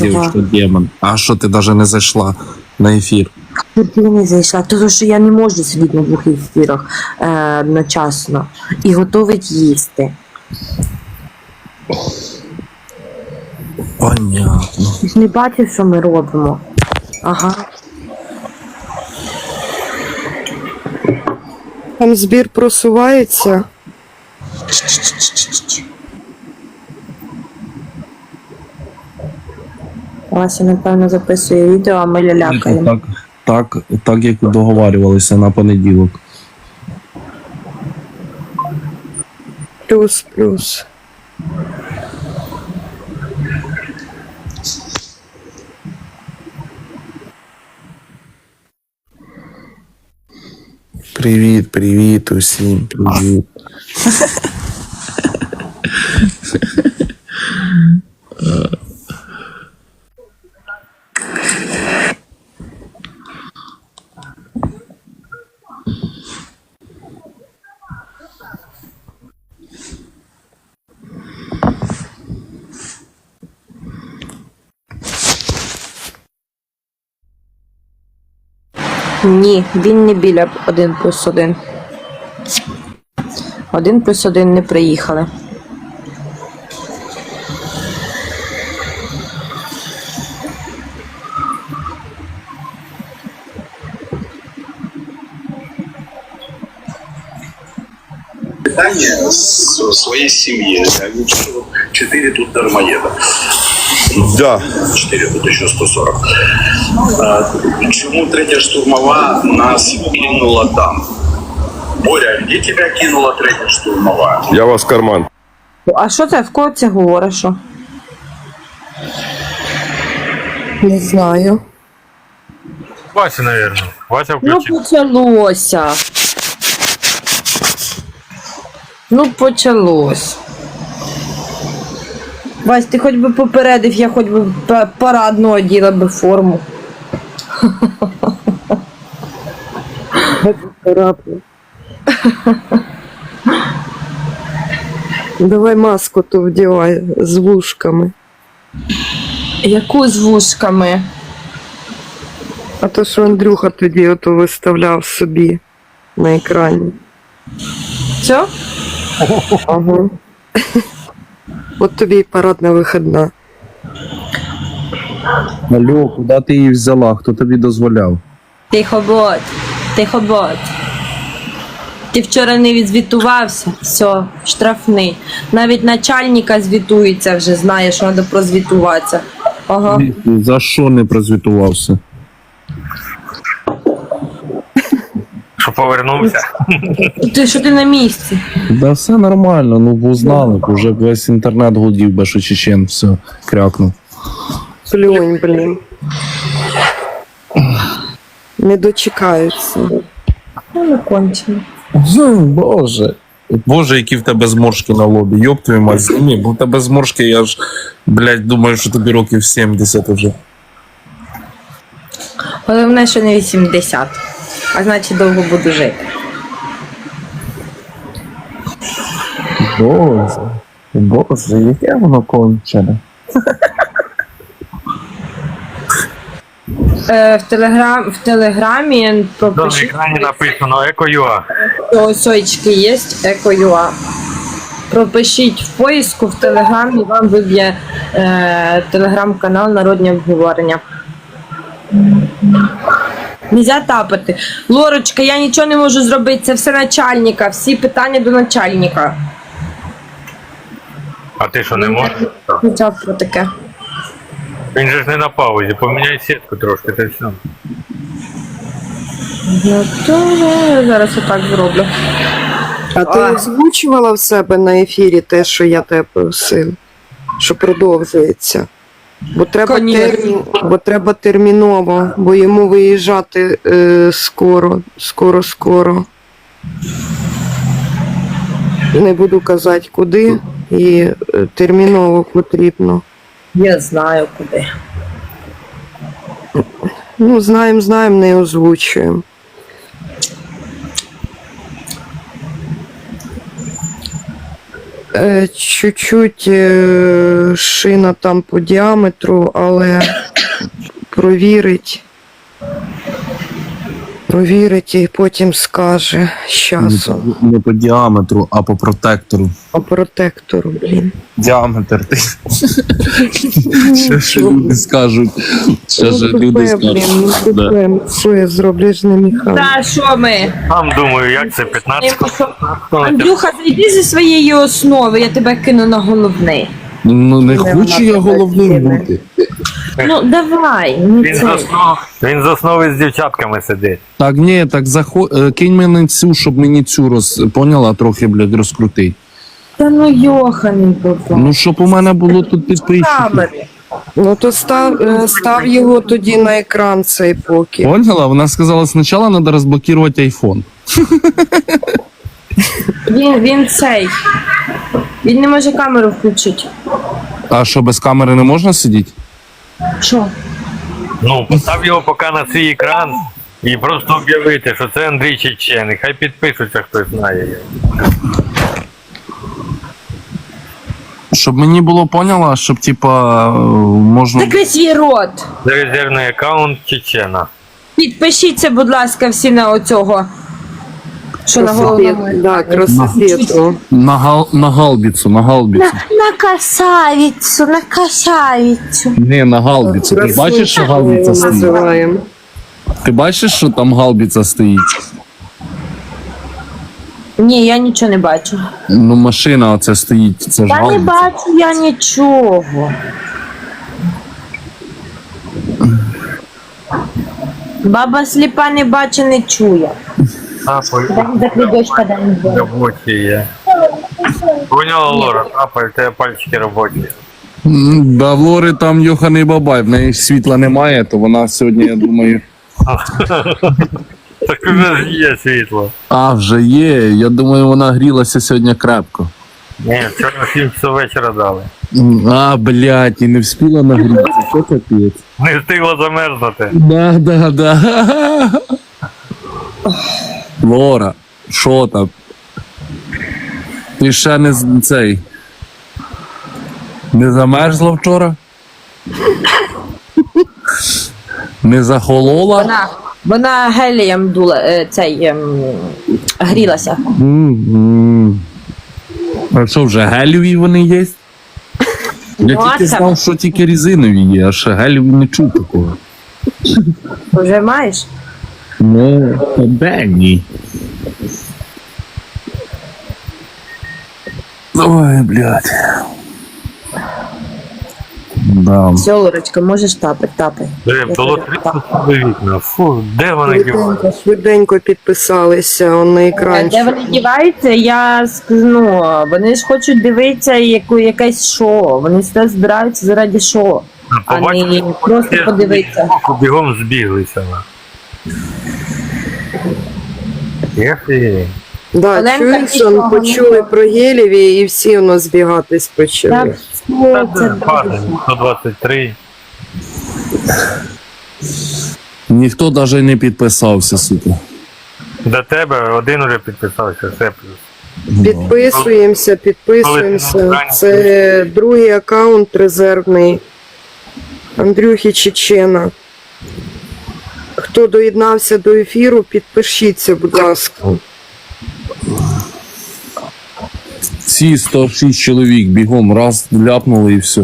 Дівчинка демон. А що ти навіть не зайшла на ефір? Куди не зайшла? Тому що я не можу сидіти на двох ефірах е, одночасно і готовить їсти. Понятно. Ти ж не бачиш, що ми робимо. Ага. Там збір просувається. Вася, напевно, записує відео, а ми лялякаємо. Так, так, так як договарювалися на понеділок. Плюс, плюс. Привіт, привіт усім, привіт. Ні, він не біля 1 плюс 1. 1 плюс 1 не приїхали. Питання з своєї сім'ї. Якщо 4 тут дармоеда. Да. 4 тут еще 140. А, почему третья штурмова нас кинула там? Боря, где тебя кинула третья штурмова? Я вас в карман. А що це в кого це говориш? Не знаю. Вася, наверное. Вася Ну включил. почалося. Ну почалось. Вась, ти хоч би попередив, я хоч би п- парадну оділа би форму. Давай маску ту вдівай з вушками. Яку з вушками? А то, що Андрюха тоді ото виставляв собі на екрані. Що? Ага. От тобі і парадна виходна. Алло, куди ти її взяла? Хто тобі дозволяв? Тихо бот, тихо бот. Ти вчора не відзвітувався, все, штрафний. Навіть начальника звітується вже, знає, що треба прозвітуватися. Ага. За що не прозвітувався? Повернувся. Ти що ти на місці? Да все нормально, ну бо знали, б, уже весь інтернет гудів, бо що чечен все крякнув. Плюнь, блін. Не дочекаються. Ну, не кончено. Боже. Боже, які в тебе зморшки на лобі. Йоп твою мать, зніми, бо в тебе зморшки, я ж, блядь, думаю, що тобі років 70 вже. Головне, що не 80. А значить довго буду жити. Боже. Боже, яке воно кончене. Е, в, телеграм, в телеграмі на пропишіть, екрані написано Еко.ua. ось очки є, еко.ua. Пропишіть в поиску в телеграмі, вам виб'є е, телеграм-канал Народні обговорення. Нельзя тапати. Лорочка, я нічого не можу зробити, це все начальника, всі питання до начальника. А ти що не можеш? Почав про таке. Він же ж не на паузі, поміняй сітку трошки, та все. Ну, то я зараз отак зроблю. А ти А. озвучувала в себе на ефірі те, що я тебе просив, що продовжується. Бо треба, Конечно. термін, бо треба терміново, бо йому виїжджати е, скоро, скоро, скоро. Не буду казати куди, і е, терміново потрібно. Я знаю куди. Ну, знаємо, знаємо, не озвучуємо. Чуть-чуть е, шина там по діаметру, але провірить. Провірить і потім скаже з часом. Не по діаметру, а по протектору. По протектору, блін. Діаметр ти. Ще ж люди скажуть. Ще ж люди ну скажуть. Да. Що я зроблю я ж не міхав. Та що ми? Там думаю, як це 15 Андрюха, зайди зі своєї основи, я тебе кину на головний. Ну не Не, хочу я головним бути. Ну давай, ну Він це. основи, він з основи з дівчатками сидить. Так, ні, так захо... е, кинь мене цю, щоб мені цю роз... поняла, трохи, блядь, розкрутить. Та ну йоханий баба. Ну, щоб у мене було тут підписчики. Камери. Ну то став, е, став його тоді на екран цей поки. Поняла? Вона сказала, спочатку треба розблокувати айфон. Він, він цей. Він не може камеру включити. А що, без камери не можна сидіти? Що? Ну, постав його поки на свій екран і просто об'явити, що це Андрій Чечений. Хай підпишуться, хто знає його. Щоб мені було поняла, щоб типа можна. Закрий свій рот. Резервний аккаунт Чечена. Підпишіться, будь ласка, всі на оцього. Що на головному. да, красопету. На, гал... на галбіцу, на галбіцу. На красавицю, на красавицю. Ні, на галбіцу. Ти бачиш, що галбіця стоїть? називаємо. Ти бачиш, що там галбіця стоїть? Ні, я нічого не бачу. Ну, машина оце стоїть. Це ж Я не галбіця. бачу я нічого. Баба сліпа не бачить, не чує. А, по Закрий дочка, дай мені двері. робочі є. Поняла, Лора, а, в тебе пальчики робочі. Да, в Лори там Йоханий Бабай, в неї світла немає, то вона сьогодні, я думаю. Так у нас є світло. А, вже є. Я думаю, вона грілася сьогодні крепко. Ні, вчора 7 часов вечора дали. А, блядь, і не встигла нагрітися. Що капець? Не встигло замерзнути. Да, да, да. Лора, що там? Ти ще не з- цей. Не замерзла вчора? Не захолола? Вона, вона гелієм дула, е, цей, ем, грілася. М-м. А що, вже гелеві вони є? Я Ну, тільки знав, що тільки резинові є, а ще гелеві не чув такого. Вже маєш? Ну, та де ні. Ой, блядь. Да. Все, Лорочка, можеш тапати, тапай. Де було 30 вікна. Фу, де вони діваються? Швиденько, швиденько підписалися он на Де вони діваються, я скажу, ну, вони ж хочуть дивитися яку, якесь шоу. Вони сюди збираються заради шоу, а не Побачили, просто подивитися. Бігом збіглися. на. Фігію. Да, Оленка чуєш, нічого не почули про Гелєві і всі у нас збігатись почали. все, це Падає, 123. Ніхто навіть не підписався, сука. До тебе один уже підписався, все плюс. Підписуємося, підписуємося. Це другий аккаунт резервний Андрюхи Чечена. Хто доєднався до ефіру, підпишіться, будь ласка. Всі 106 чоловік бігом раз ляпнули і все.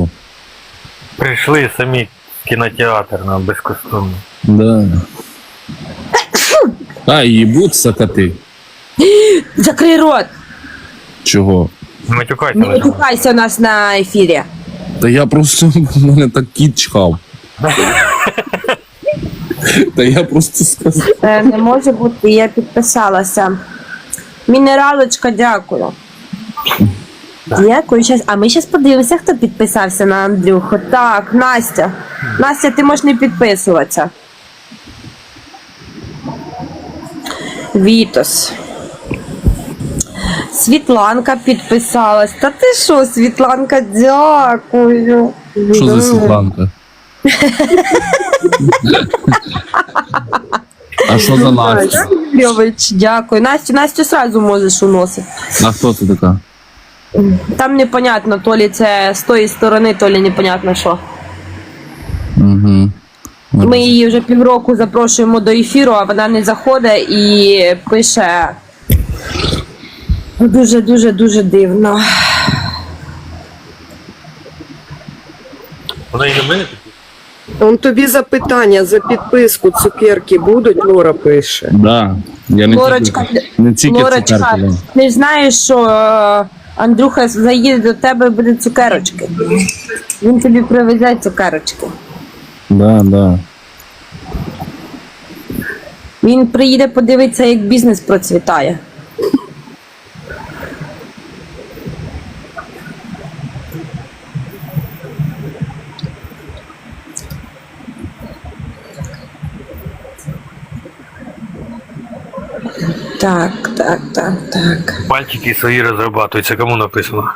Прийшли самі в кінотеатр на безкоштовно. Да. А, їбуть сакати. Закрий рот! Не Чого? матюкайся Не цьому. матюкайся у нас на ефірі. Та я просто в мене так кіт чхав. Та я просто сказав. Е, Не може бути, я підписалася. Мінералочка, дякую. Дякую. Щас, а ми зараз подивимося, хто підписався на Андрюху. Так, Настя. Настя, ти можеш не підписуватися. Вітос. Світланка підписалась. Та ти що, Світланка, дякую. Що за Світланка? А що за Настя? Льович, дякую. Настю, Настю сразу можеш уносити. А хто ти така? Там непонятно, то лі це з тої сторони, то лі непонятно що. Угу. Ми її вже півроку запрошуємо до ефіру, а вона не заходить і пише дуже, дуже, дуже дивно. Вона і на мене такі. Он тобі запитання за підписку цукерки будуть, Лора пише. Да. Я не Лорочка, тільки, не тільки Лорочка, цукерки. ти ж знаєш, що е, Андрюха заїде до тебе і буде цукерочки. Він тобі привезе цукерочки. Да, да. Він приїде подивитися, як бізнес процвітає. Так, так, так, так. Пальчики свої розрабатуються, кому написано.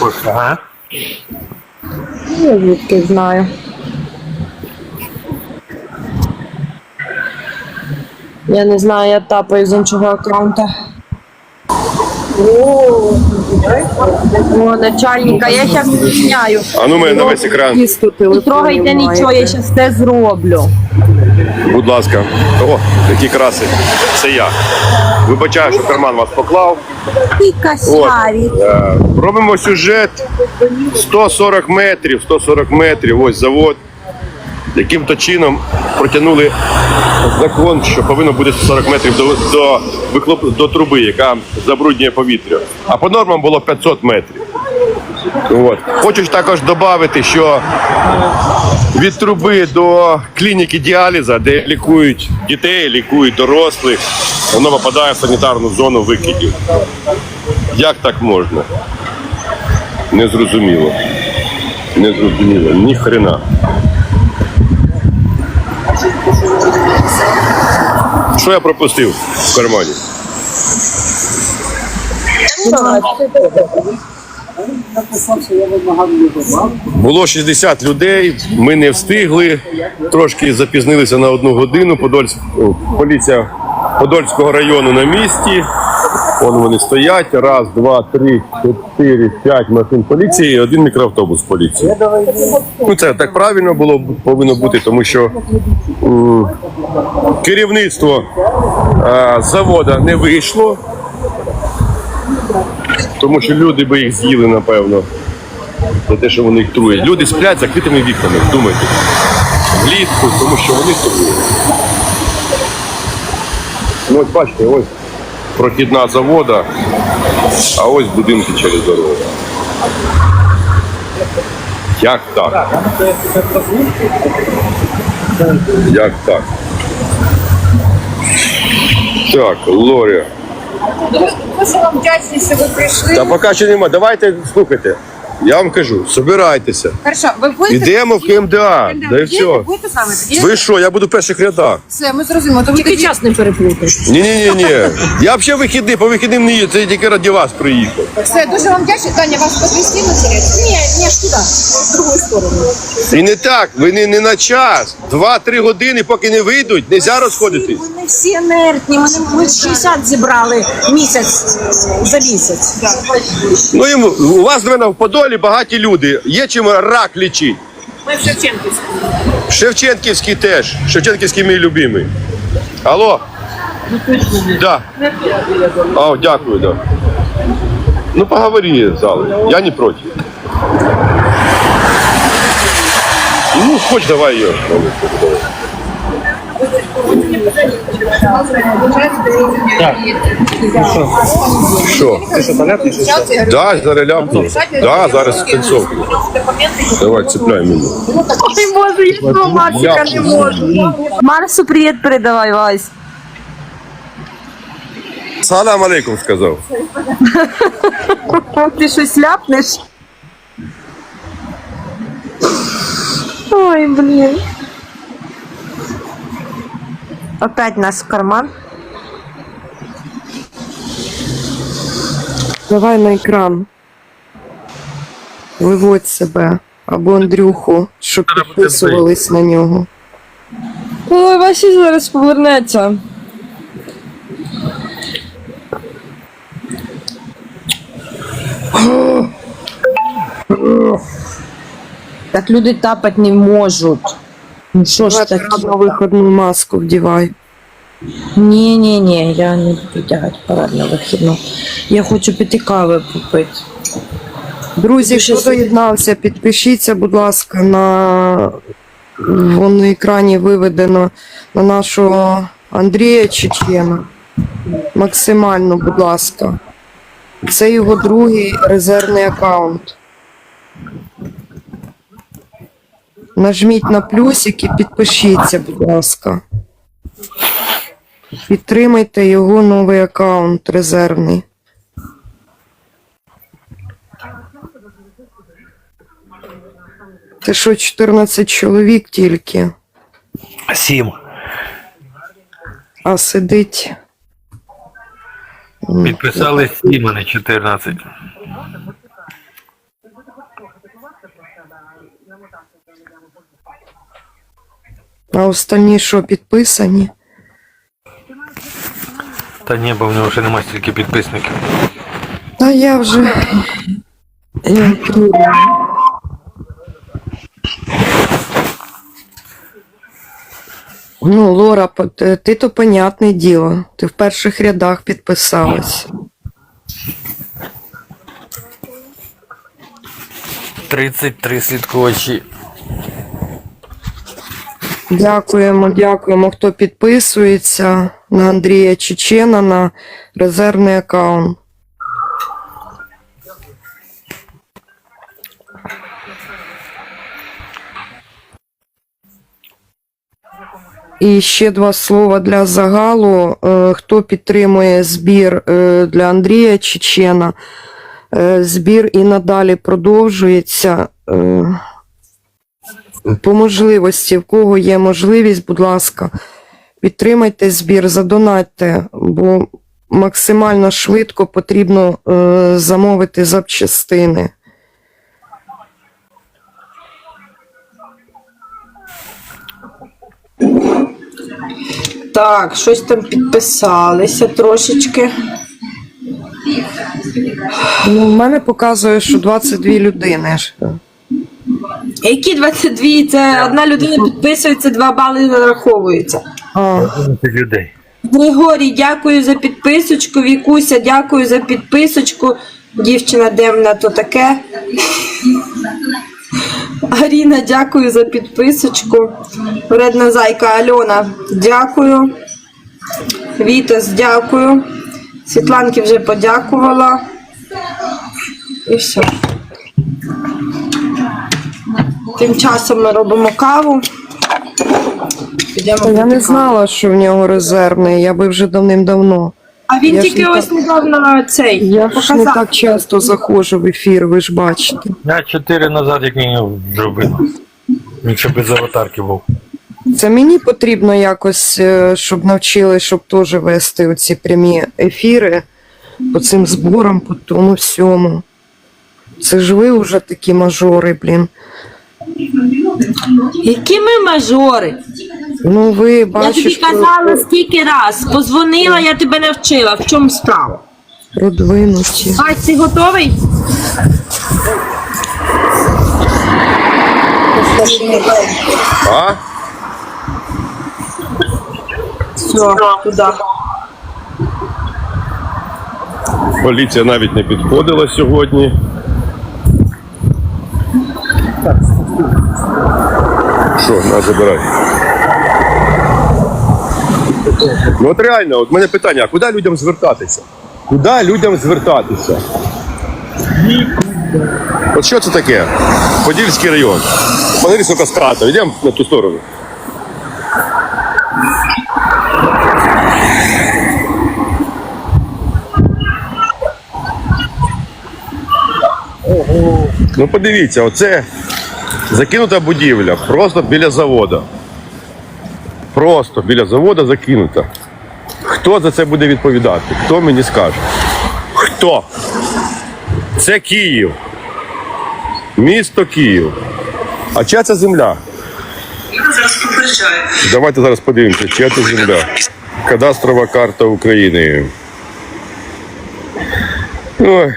Ось, ага. Я звідки знаю. Я не знаю, я тапаю з іншого аккаунта. О, начальника, я зараз міняю. А ну мене на весь екран. Не трогайте нічого, я зараз все зроблю. Будь ласка. О, які краси. Це я. Вибачаю, що карман вас поклав. Ти косяві. Е, Робимо сюжет 140 метрів, 140 метрів, ось завод. Яким-то чином протягнули закон, що повинно бути 140 метрів до, до, вихлоп, до труби, яка забруднює повітря. А по нормам було 500 метрів. От. Хочу також додати, що від труби до клініки діаліза, де лікують дітей, лікують дорослих, воно попадає в санітарну зону викидів. Як так можна? Незрозуміло. Незрозуміло. Ні хрена. Що я пропустив в кармані? Було 60 людей, ми не встигли, трошки запізнилися на одну годину. Подольсь... Поліція Подольського району на місці. Вон вони стоять. Раз, два, три, чотири, п'ять машин поліції і один мікроавтобус поліції. Ну, це так правильно було повинно бути, тому що м, керівництво е, завода не вийшло, тому що люди би їх з'їли, напевно, за те, що вони їх труять. Люди сплять закритими вікнами, думайте. Влітку, тому що вони трують. Ну, ось бачите, ось прохідна завода, а ось будинки через дорогу. Як так? Як так? Так, Лорі. Дуже вам вдячні, що ви прийшли. Та поки що нема. Давайте слухайте. Я вам кажу, собирайтеся. Хорошо, ви будете Ідемо в КМДА. Да і все. Будете з нами? Тоді Ви що, я буду в перших рядах. все, ми зрозуміли. То ви Тільки тоді час не переплутай. Ні, ні, ні, ні. Я взагалі вихідний, по вихідним не їду, це я тільки раді вас приїхав. все дуже вам вдячні. Таня, вас подвести на? Ні, ні, аж туди, в другу сторону. І не так, ви не, не на час. Два-три години, поки не вийдуть, не можна розходитись. Ми не всі інертні, ми, не- ми 60 зібрали місяць за місяць. Ну і у вас, мене в Подолі багаті люди. Є чим рак лічити. Ми в. Шевченківський теж. Шевченківський мій любимий. Алло? Да. А, дякую, да. Ну, поговори, зали. Я не проти. Ну, хоч давай ее. Що? Да, зараз ляпну. Да, зараз кінцовку. Давай, цепляй мене. Ой, Боже, я знову Марсика не можу. Марсу привіт передавай, Вась. Салам алейкум сказав. Ти щось ляпнеш? Ой, блін. Опять нас в карман. Давай на екран. Виводь себе. Або Андрюху, щоб підписувались на нього. Ой, Васі зараз повернеться. Так люди тапать не можуть. Ну що ж таке? Парадну виходну маску вдівай. Ні, ні, ні, я не буду тягати парадну вихідну. Я хочу піти кави попити. Друзі, хто доєднався, підпишіться, будь ласка, на вон на екрані виведено на нашого Андрія Чечена. Максимально, будь ласка. Це його другий резервний аккаунт. Нажміть на плюсик і підпишіться, будь ласка. Підтримайте його новий аккаунт резервний. Це що, 14 чоловік тільки, Сім. а сидить. Підписали сім, а не 14. А остальні що, підписані? Та ні, бо в нього ще немає стільки підписників. Та я вже. Я. Ну, Лора, ти то понятне діло. Ти в перших рядах підписалась. 33 слідкувачі. Дякуємо, дякуємо, хто підписується на Андрія Чечена на резервний аккаунт. І ще два слова для загалу. Е, Хто підтримує збір е, для Андрія Чечена? Е, Збір і надалі продовжується. По можливості, в кого є можливість, будь ласка, підтримайте збір, задонатьте, бо максимально швидко потрібно е, замовити запчастини. Так, щось там підписалися трошечки. Ну, в мене показує, що 22 людини. ж. Які 22? Це одна людина підписується, два бали зараховуються. А, 11 людей. Григорій, дякую за підписочку. Вікуся, дякую за підписочку. Дівчина демна, то таке. Аріна, дякую за підписочку. Вредна зайка Альона, дякую. Вітас, дякую. Світланки вже подякувала. І все. Тим часом ми робимо каву. Підемо я не каву. знала, що в нього резервний, я би вже давним-давно. А він Я ж тільки не ось недавно цей Я ж не показав. так часто заходжу в ефір, ви ж бачите. Я 4 назад, як мінімум, зробив. Він ще без аватарки був. Це мені потрібно якось, е, щоб навчили, щоб теж вести оці прямі ефіри по цим зборам, по тому всьому. Це ж ви вже такі мажори, блін. Які ми мажори? Ну ви Я тобі бачите, казала скільки раз. Позвонила, я тебе не вчила. В чому справа? продвинуті. Ась, ти готовий? А? Все, туди. Поліція навіть не підходила сьогодні. Що, на забирай. Ну от реально, от мене питання, а куди людям звертатися? Куди людям звертатися? От що це таке? Подільський район. Подивись, яка страта. Йдемо на ту сторону. Ну подивіться, оце закинута будівля, просто біля заводу. Просто біля заводу закинута. Хто за це буде відповідати? Хто мені скаже? Хто? Це Київ. Місто Київ. А чия це земля? Давайте зараз подивимося, чия це земля. Кадастрова карта України. Ой.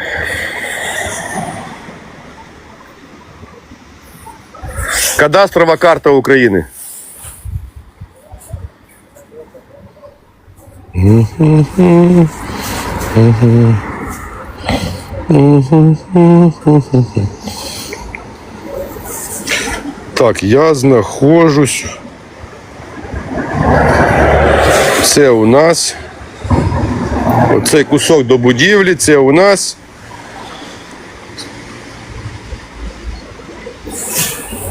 Кадастрова карта України. Так, я знаходжусь. Це у нас. Оцей кусок до будівлі, це у нас.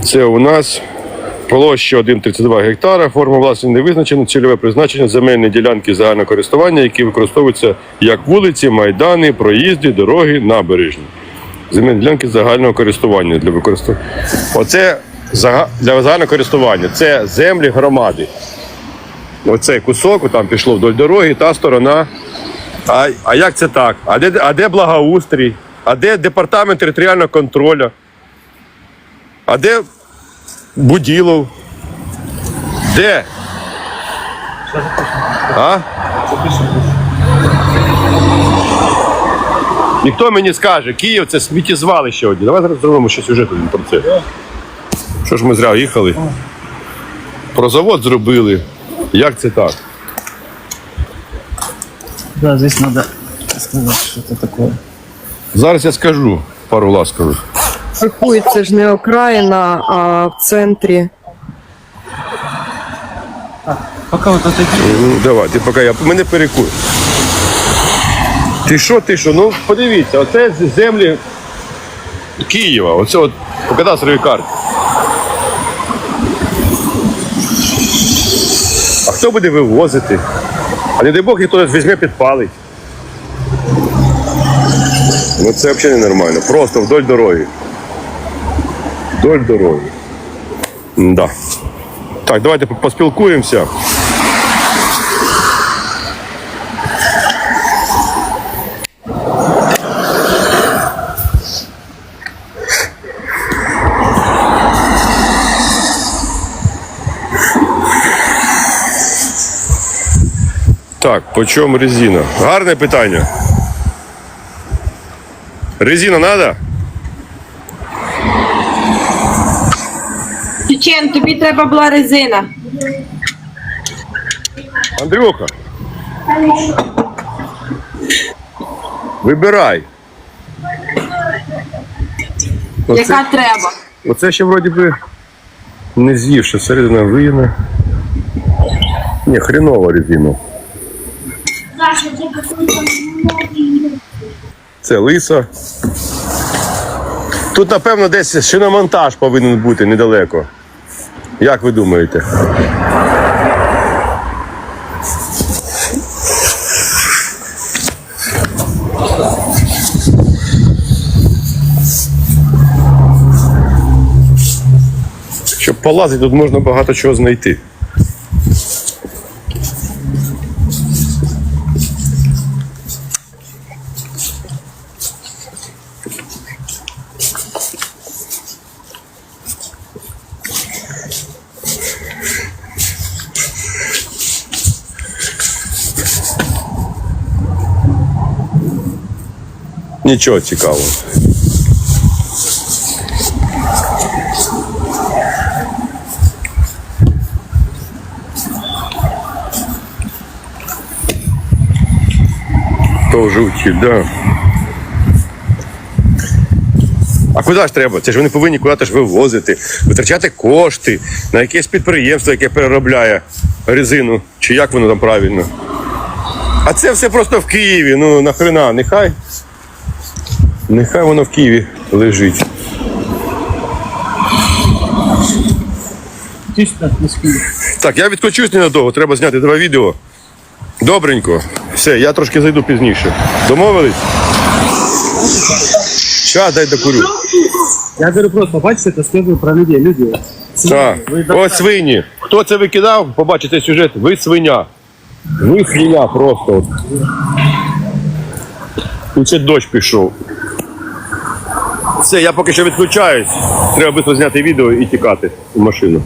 Це у нас площа 1,32 гектара, форма власності не визначена, цільове призначення земельні ділянки загального користування, які використовуються як вулиці, майдани, проїзди, дороги, набережні. Земельні ділянки загального користування для використання. Оце для загального користування. Це землі громади. Оцей кусок, там пішло вдоль дороги, та сторона. А, а як це так? А де, а де благоустрій? А де департамент територіального контролю? А де Буділов? Де? А? Ніхто мені скаже, Київ це сміттєзвалище одні. Давай зараз зробимо ще сюжет один про це. Що ж ми зря їхали? Про завод зробили. Як це так? Да, здесь надо сказать, что это такое. Зараз я скажу пару ласкових. Рахують, це ж не окраїна, а в центрі. Пока вот отойди. Ну, давай, ти поки я. Мене перекуй. Ти що, ти що? Ну подивіться, оце з- землі Києва. Оце от по кадастровій карті. А хто буде вивозити? А не дай Бог, хтось візьме підпалить. Ну це взагалі ненормально. Просто вдоль дороги. Вдоль дороги. Да. Так, давайте поспілкуємося. Так, по чому резина? Гарне питання. Резина надо? Тобі треба була резина. Андрюха. Вибирай. Оце, Яка треба? оце ще вроді би не з'ївши, середина виїна. Ні, хренова резина. Це лиса. Тут, напевно, десь шиномонтаж повинен бути недалеко. Як ви думаєте? Щоб полазити, тут можна багато чого знайти. Нічого цікавого. Тоже вчить, да. А куди ж треба? Це ж вони повинні куди ж вивозити, витрачати кошти на якесь підприємство, яке переробляє резину, чи як воно там правильно. А це все просто в Києві. Ну нахрена, нехай. Нехай воно в Києві лежить. Так, я відключусь ненадовго, треба зняти два відео. Добренько. Все, я трошки зайду пізніше. Домовились? Щас дай докурю. Я говорю просто, бачите, это следует про людей. Люди. Так. Ось свині. Хто це викидав? Побачите сюжет. Ви свиня. Ви свиня просто. От. Тут ще дощ пішов. Все, я поки що відключаюсь. Треба швидко зняти відео і тікати в машину.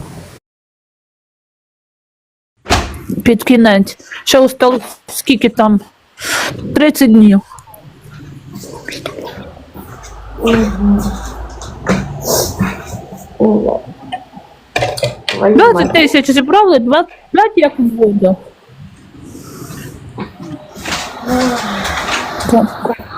під кінець. Ще осталось скільки там? 30 днів. 20 тисяч зібрали, 25 як воду. Так.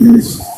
嗯